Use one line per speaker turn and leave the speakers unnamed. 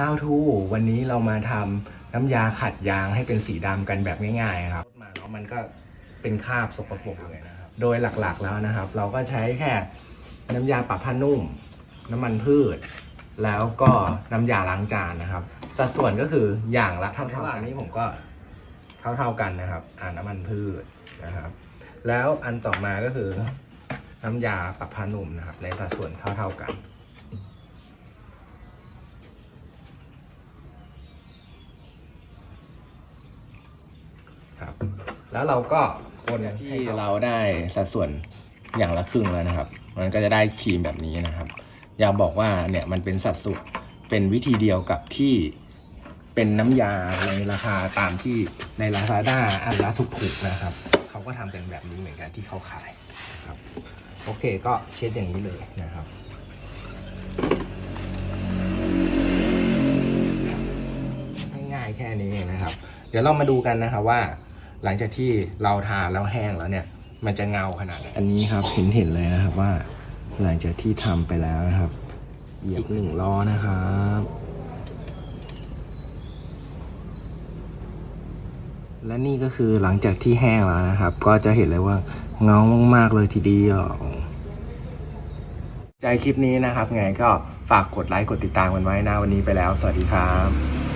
How to วันนี้เรามาทำน้ำยาขัดยางให้เป็นสีดำกันแบบง่ายๆครับมาเนาะมันก็เป็นคราบสกปรกเลยนะครับ โดยหลักๆแล้วนะครับ เราก็ใช้แค่น้ำยาปรับผ้านุ่ม น้ำมันพืช แล้วก็น้ำยาล้างจานนะครับ สัดส่วนก็คืออย่างละเท่าๆกันนี้ผมก็เท่าๆกันนะครับอ่าน้ำมันพืชนะครับ แล้วอันต่อมาก็คือน้ำยาปรับผ้านุ่มนะครับ ในสัดส่วนเท่าๆกัน ครับ แล้วเราก็คนที่เราได้สัดส่วนอย่างละครึ่งแล้วนะครับ มันก็จะได้ครีมแบบนี้นะครับ อย่าบอกว่าเนี่ยมันเป็นสัดส่วนเป็นวิธีเดียวกับที่เป็นน้ำยาในราคาตามที่ในลาซาด้าอันละถูกๆนะครับเขาก็ทำเป็นแบบนี้เหมือนกันที่เขาขายครับ โอเคก็เช็ดอย่างนี้เลยนะครับง่ายๆแค่นี้เองนะครับ เดี๋ยวเรามาดูกันนะครับว่า หลังจากที่เราทาแล้วแห้งแล้วเนี่ย มันจะเงาขนาดไหนอันนี้ครับเห็นเห็นเลยนะครับว่า หลังจากที่ทำไปแล้วนะครับ เหยียบหนึ่งล้อนะครับและนี่ก็คือหลังจากที่แห้งแล้วนะครับ ก็จะเห็นเลยว่าเงามากๆเลยทีเดียว ใจคลิปนี้นะครับ ไงก็ฝากกดไลค์กดติดตามกันไว้นะวันนี้ไปแล้ว สวัสดีครับ